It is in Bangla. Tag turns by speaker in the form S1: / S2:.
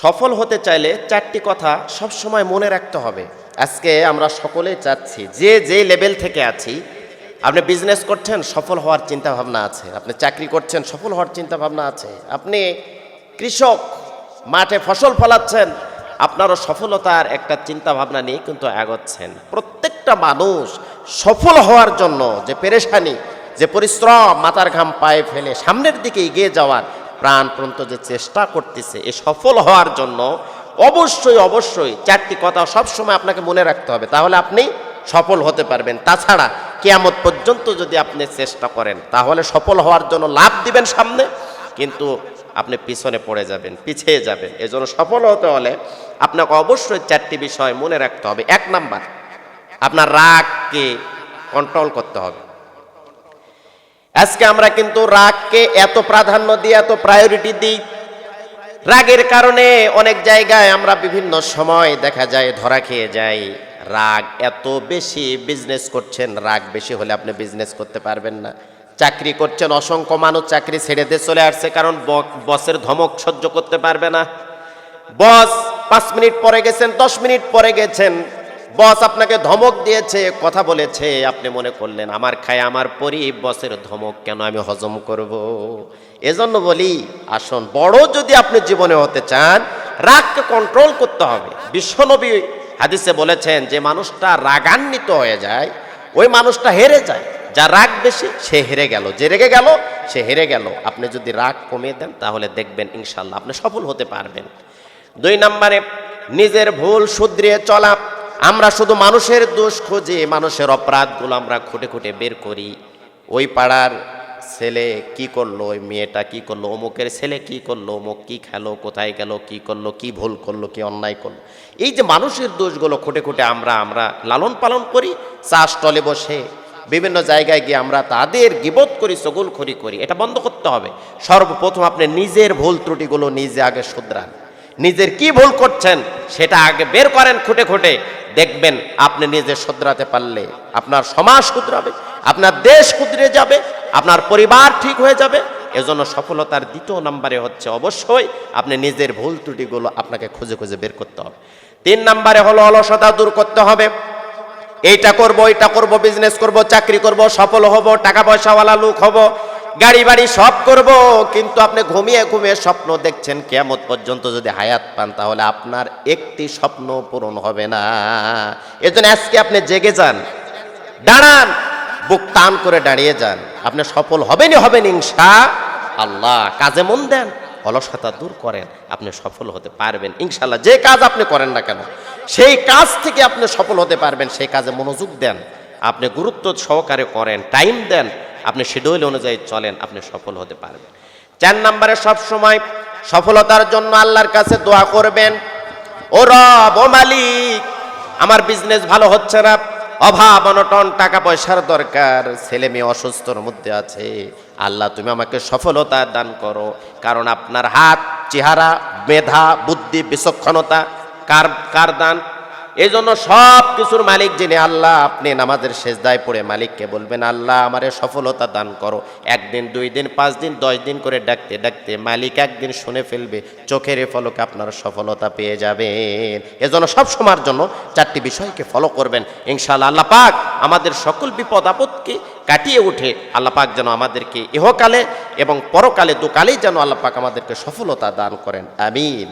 S1: সফল হতে চাইলে চারটি কথা সব সময় মনে রাখতে হবে। আজকে আমরা সকলেই চাচ্ছি, যে যে লেভেল থেকে আছি, আপনি বিজনেস করছেন, সফল হওয়ার চিন্তা ভাবনা আছে। আপনি চাকরি করছেন, সফল হওয়ার চিন্তা ভাবনা আছে। আপনি কৃষক, মাঠে ফসল ফলাচ্ছেন, আপনারও সফলতার একটা চিন্তা ভাবনা নিয়ে কিন্তু এগোচ্ছেন। প্রত্যেকটা মানুষ সফল হওয়ার জন্য যে পেরেশানি, যে পরিশ্রম মাথার ঘাম পায়ে ফেলে সামনের দিকে এগিয়ে যাওয়ার প্রাণপ্রান্ত যে চেষ্টা করতেছে, এ সফল হওয়ার জন্য অবশ্যই অবশ্যই চারটি কথা সবসময় আপনাকে মনে রাখতে হবে। তাহলে আপনি সফল হতে পারবেন। তাছাড়া কেয়ামত পর্যন্ত যদি আপনি চেষ্টা করেন, তাহলে সফল হওয়ার জন্য লাভ দিবেন সামনে, কিন্তু আপনি পিছনে পড়ে যাবেন, পিছিয়ে যাবেন। এজন্য সফল হতে হলে আপনাকে অবশ্যই চারটি বিষয় মনে রাখতে হবে। এক নাম্বার, আপনার রাগকে কন্ট্রোল করতে হবে। আজকে আমরা কিন্তু রাগকে এত প্রাধান্য দিই এত প্রায়োরিটি দিই। রাগের কারণে অনেক জায়গায় আমরা বিভিন্ন সময় দেখা যায়, ধরা খেয়ে যাই। রাগ এত বেশি বিজনেস করছেন, রাগ বেশি হলে আপনি বিজনেস করতে পারবেন না। চাকরি করছেন, অসংখ্য মানুষ চাকরি ছেড়ে দিয়ে চলে আসছে কারণ বসের ধমক সহ্য করতে পারবে না। বস পাঁচ মিনিট পরে গেছেন, দশ মিনিট পরে গেছেন। বস আপনাকে ধমক দিয়েছে, কথা বলেছে, আপনি মনে করলেন, আমার খায় আমার পরি বসের ধমক কেন আমি হজম করব। এজন্য বলি, আসুন, বড় যদি আপনি জীবনে হতে চান, রাগকে কন্ট্রোল করতে হবে। বিশ্বনবী হাদিসে বলেছেন, যে মানুষটা রাগান্বিত হয়ে যায়, ওই মানুষটা হেরে যায়। যা রাগ বেশি, সে হেরে গেল। যে রেগে গেল, সে হেরে গেল। আপনি যদি রাগ কমিয়ে দেন, তাহলে দেখবেন ইনশাল্লাহ আপনি সফল হতে পারবেন। দুই নম্বরে, নিজের ভুল শুধরিয়ে চলা। আমরা শুধু মানুষের দোষ খুঁজে, মানুষের অপরাধগুলো আমরা খুঁটে খুঁটে বের করি। ওই পাড়ার ছেলে কি করল, ওই মেয়েটা কি করল, অমুকের ছেলে কি করল, অমুক কি খেলো, কোথায় গেল, কি করল, কি ভুল করল, কি অন্যায় করল। এই যে মানুষের দোষগুলো খুঁটে খুঁটে আমরা আমরা লালন পালন করি চা স্টলে বসে বিভিন্ন জায়গায় গিয়ে আমরা তাদের গিবত করি চগুলখড়ি করি। এটা বন্ধ করতে হবে। সর্বপ্রথম আপনি নিজের ভুল ত্রুটিগুলো নিজে আগে শুধরান। নিজের কি ভুল করছেন সেটা আগে বের করেন খুঁটে খুঁটে, দেখবেন আপনি নিজে শুধরাতে পারলে আপনার সমাজ শুধরাবে, আপনার দেশ শুধরে যাবে, আপনার পরিবার ঠিক হয়ে যাবে। এজন্য সফলতার দ্বিতীয় নম্বরে হচ্ছে অবশ্যই আপনি নিজের ভুল ত্রুটিগুলো আপনাকে খুঁজে খুঁজে বের করতে হবে। তিন নম্বরে হলো অলসতা দূর করতে হবে। এইটা করব এইটা করব বিজনেস করব, চাকরি করব, সফল হব, টাকা পয়সাওয়ালা লোক হব গাড়ি বাড়ি সব করব, কিন্তু আপনি ঘুমিয়ে ঘুমিয়ে স্বপ্ন দেখছেন কেমত পর্যন্ত যদি হায়াত পান, তাহলে আপনার একটি স্বপ্ন পূরণ হবে না। এজন্য আজকে আপনি জেগে যান, দাঁড়ান, বুক টান করে দাঁড়িয়ে যান। আপনি সফল হবেনই হবেন ইনশা আল্লাহ। কাজে মন দেন, অলসতা দূর করেন, আপনি সফল হতে পারবেন। ইনশাল্লাহ যে কাজ আপনি করেন না কেন, সেই কাজ থেকে আপনি সফল হতে পারবেন, সেই কাজে মনোযোগ দেন। আপনি গুরুত্ব সহকারে করেন, টাইম দেন আপনি শিডিউল অনুযায়ী চলেন, আপনি সফল হতে পারবেন। চার নম্বরে সব সময় সফলতার জন্য আল্লাহর কাছে দোয়া করবেন, ও রব, ও মালিক, আমার বিজনেস ভালো হচ্ছে না, অভাব, অনটন, টাকা পয়সার দরকার, ছেলে মেয়ে অসুস্থর মধ্যে আছে, আল্লাহ তুমি আমাকে সফলতা দান করো। কারণ আপনার হাত, চেহারা, মেধা, বুদ্ধি, বিচক্ষণতা, কার কার দান? এই জন্য সব কিছুর মালিক যিনি, আল্লাহ, আপনি নামাজের শেষদায় পড়ে মালিককে বলবেন, আল্লাহ, আমারে সফলতা দান করো। একদিন, দুই দিন, পাঁচ দিন, দশ দিন করে ডাকতে ডাকতে মালিক একদিন শুনে ফেলবে, চোখের ফলকে আপনার সফলতা পেয়ে যাবেন। এজন্য সব সময়ের জন্য চারটি বিষয়কে ফলো করবেন। ইনশাআল্লাহ আল্লাহ পাক আমাদের সকল বিপদ আপদকে কাটিয়ে উঠে আল্লাহ পাক যেন আমাদেরকে ইহকালে এবং পরকালে দুকালেই যেন আল্লাহ পাক আমাদেরকে সফলতা দান করেন। আমিন।